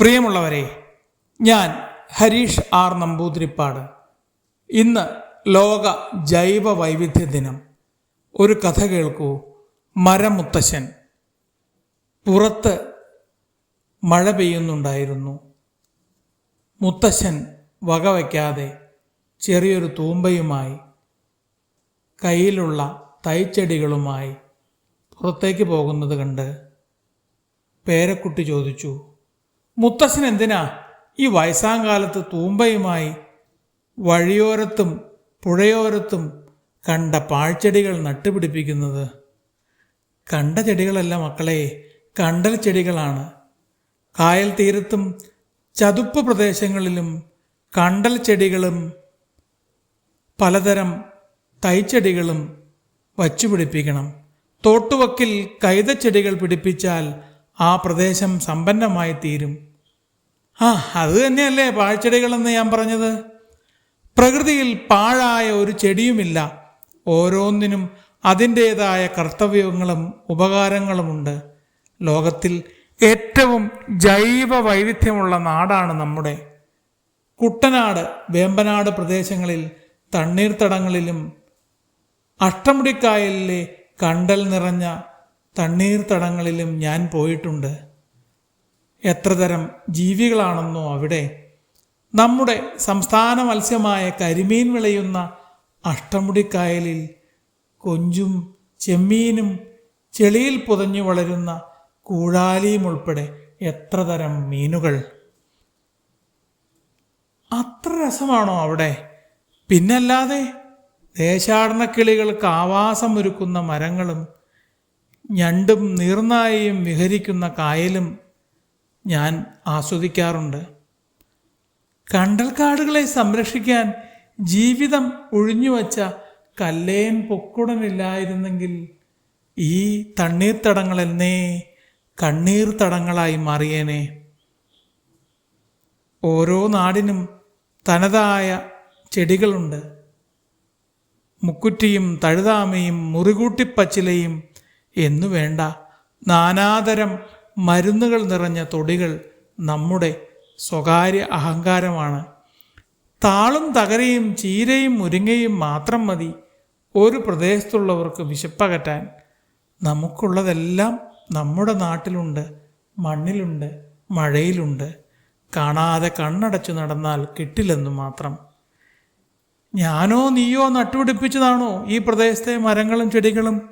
പ്രിയമുള്ളവരെ ഞാൻ ഹരീഷ് ആർ നമ്പൂതിരിപ്പാട്. ഇന്ന് ലോക ജൈവ വൈവിധ്യ ദിനം. ഒരു കഥ കേൾക്കൂ. മരമുത്തശ്ശൻ. പുറത്ത് മഴ പെയ്യുന്നുണ്ടായിരുന്നു. മുത്തശ്ശൻ വകവയ്ക്കാതെ ചെറിയൊരു തൂമ്പയുമായി കയ്യിലുള്ള തൈച്ചെടികളുമായി പുറത്തേക്ക് പോകുന്നത് കണ്ട് പേരക്കുട്ടി ചോദിച്ചു മുത്തശ്ശൻ എന്തിനാ ഈ വയസ്സാങ്കാലത്ത് തൂമ്പയുമായി വഴിയോരത്തും പുഴയോരത്തും കണ്ട പാഴ്ചെടികൾ നട്ടുപിടിപ്പിക്കുന്നത്? കണ്ട ചെടികളല്ല മക്കളെ കണ്ടൽ ചെടികളാണ്. കായൽ തീരത്തും ചതുപ്പ് പ്രദേശങ്ങളിലും കണ്ടൽ ചെടികളും പലതരം തൈച്ചെടികളും വച്ചുപിടിപ്പിക്കണം. തോട്ടുവക്കിൽ കൈതച്ചെടികൾ പിടിപ്പിച്ചാൽ ആ പ്രദേശം സമ്പന്നമായി തീരും. ആ അത് തന്നെയല്ലേ പാഴ്ചെടികളെന്ന് ഞാൻ പറഞ്ഞത്? പ്രകൃതിയിൽ പാഴായ ഒരു ചെടിയുമില്ല. ഓരോന്നിനും അതിന്റേതായ കർത്തവ്യങ്ങളും ഉപകാരങ്ങളുമുണ്ട്. ലോകത്തിൽ ഏറ്റവും ജൈവ വൈവിധ്യമുള്ള നാടാണ് നമ്മുടെ. കുട്ടനാട് വേമ്പനാട് പ്രദേശങ്ങളിൽ തണ്ണീർത്തടങ്ങളിലും അഷ്ടമുടിക്കായലിലെ കണ്ടൽ നിറഞ്ഞ തണ്ണീർത്തടങ്ങളിലും ഞാൻ പോയിട്ടുണ്ട്. എത്ര തരം ജീവികളാണെന്നോ അവിടെ നമ്മുടെ സംസ്ഥാന മത്സ്യമായ കരിമീൻ വിളയുന്ന അഷ്ടമുടിക്കായലിൽ കൊഞ്ചും ചെമ്മീനും ചെളിയിൽ പുതഞ്ഞു വളരുന്ന കൂഴാലിയും ഉൾപ്പെടെ എത്ര തരം മീനുകൾ? അത്ര രസമാണോ അവിടെ? പിന്നല്ലാതെ ദേശാടന കിളികൾക്ക് ആവാസമൊരുക്കുന്ന മരങ്ങളും ഞണ്ടും നീർനായയും വിഹരിക്കുന്ന കായലും ഞാൻ ആസ്വദിക്കാറുണ്ട്. കണ്ടൽക്കാടുകളെ സംരക്ഷിക്കാൻ ജീവിതം ഒഴിഞ്ഞുവച്ച കല്ലേൻ പൊക്കുടനില്ലായിരുന്നെങ്കിൽ ഈ തണ്ണീർത്തടങ്ങളെന്നേ കണ്ണീർ തടങ്ങളായി മാറിയേനെ. ഓരോ നാടിനും തനതായ ചെടികളുണ്ട്. മുക്കുറ്റിയും തഴുതാമയും മുറികൂട്ടിപ്പച്ചിലയും എന്നു വേണ്ട നാനാതരം മരുന്നുകൾ നിറഞ്ഞ തൊടികൾ നമ്മുടെ സ്വകാര്യ അഹങ്കാരമാണ്. താളും തകരയും ചീരയും മുരിങ്ങയും മാത്രം മതി ഒരു പ്രദേശത്തുള്ളവർക്ക് വിശപ്പകറ്റാൻ. നമുക്കുള്ളതെല്ലാം നമ്മുടെ നാട്ടിലുണ്ട് മണ്ണിലുണ്ട് മഴയിലുണ്ട്. കാണാതെ കണ്ണടച്ചു നടന്നാൽ കിട്ടില്ലെന്നു മാത്രം. ഞാനോ നീയോ നട്ടുപിടിപ്പിച്ചതാണോ ഈ പ്രദേശത്തെ മരങ്ങളും ചെടികളും?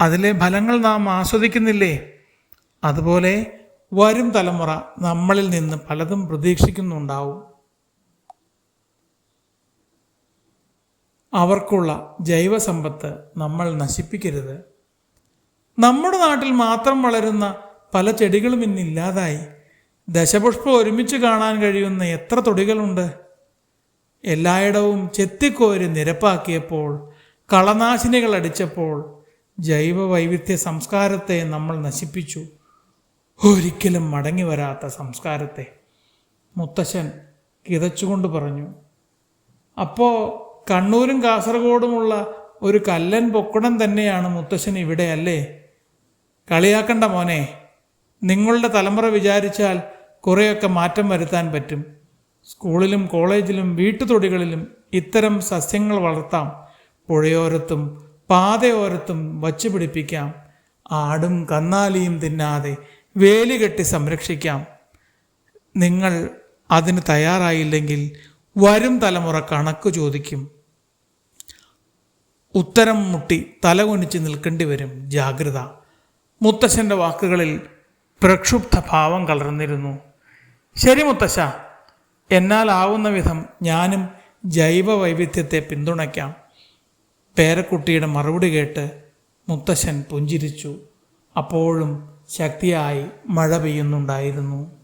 അതിലെ ഫലങ്ങൾ നാം ആസ്വദിക്കുന്നില്ലേ? അതുപോലെ വരും തലമുറ നമ്മളിൽ നിന്ന് പലതും പ്രതീക്ഷിക്കുന്നുണ്ടാവും. അവർക്കുള്ള ജൈവസമ്പത്ത് നമ്മൾ നശിപ്പിക്കരുത്. നമ്മുടെ നാട്ടിൽ മാത്രം വളരുന്ന പല ചെടികളും ഇന്നില്ലാതായി ദശപുഷ്പം ഒരുമിച്ച് കാണാൻ കഴിയുന്ന എത്ര തൊടികളുണ്ട്? എല്ലായിടവും ചെത്തിക്കോരി നിരപ്പാക്കിയപ്പോൾ കളനാശിനികൾ അടിച്ചപ്പോൾ ജൈവ വൈവിധ്യ സംസ്കാരത്തെ നമ്മൾ നശിപ്പിച്ചു. ഒരിക്കലും മടങ്ങി വരാത്ത സംസ്കാരത്തെ മുത്തശ്ശൻ കിതച്ചുകൊണ്ട് പറഞ്ഞു. അപ്പോൾ കണ്ണൂരും കാസർഗോഡുമുള്ള ഒരു കല്ലൻ പൊക്കുടം തന്നെയാണ് മുത്തശ്ശൻ ഇവിടെ അല്ലേ കളിയാക്കണ്ട മോനെ. നിങ്ങളുടെ തലമുറ വിചാരിച്ചാൽ കുറേയൊക്കെ മാറ്റം വരുത്താൻ പറ്റും. സ്കൂളിലും കോളേജിലും വീട്ടുതൊടികളിലും ഇത്തരം സസ്യങ്ങൾ വളർത്താം. പുഴയോരത്തും പാതയോരത്തും വച്ചുപിടിപ്പിക്കാം ആടും കന്നാലിയും തിന്നാതെ വേലി കെട്ടി സംരക്ഷിക്കാം. നിങ്ങൾ അതിന് തയ്യാറായില്ലെങ്കിൽ വരും തലമുറ കണക്ക് ചോദിക്കും. ഉത്തരം മുട്ടി തലകുനിച്ച് നിൽക്കേണ്ടി വരും. ജാഗ്രത. മുത്തശ്ശന്റെ വാക്കുകളിൽ പ്രക്ഷുബ്ധ ഭാവം കലർന്നിരുന്നു. ശരി മുത്തശ്ശ എന്നാലാവുന്ന വിധം ഞാനും ജൈവ വൈവിധ്യത്തെ പിന്തുണയ്ക്കാം. പേരക്കുട്ടിയുടെ മറുപടി കേട്ട് മുത്തശ്ശൻ പുഞ്ചിരിച്ചു. അപ്പോഴും ശക്തിയായി മഴ പെയ്യുന്നുണ്ടായിരുന്നു.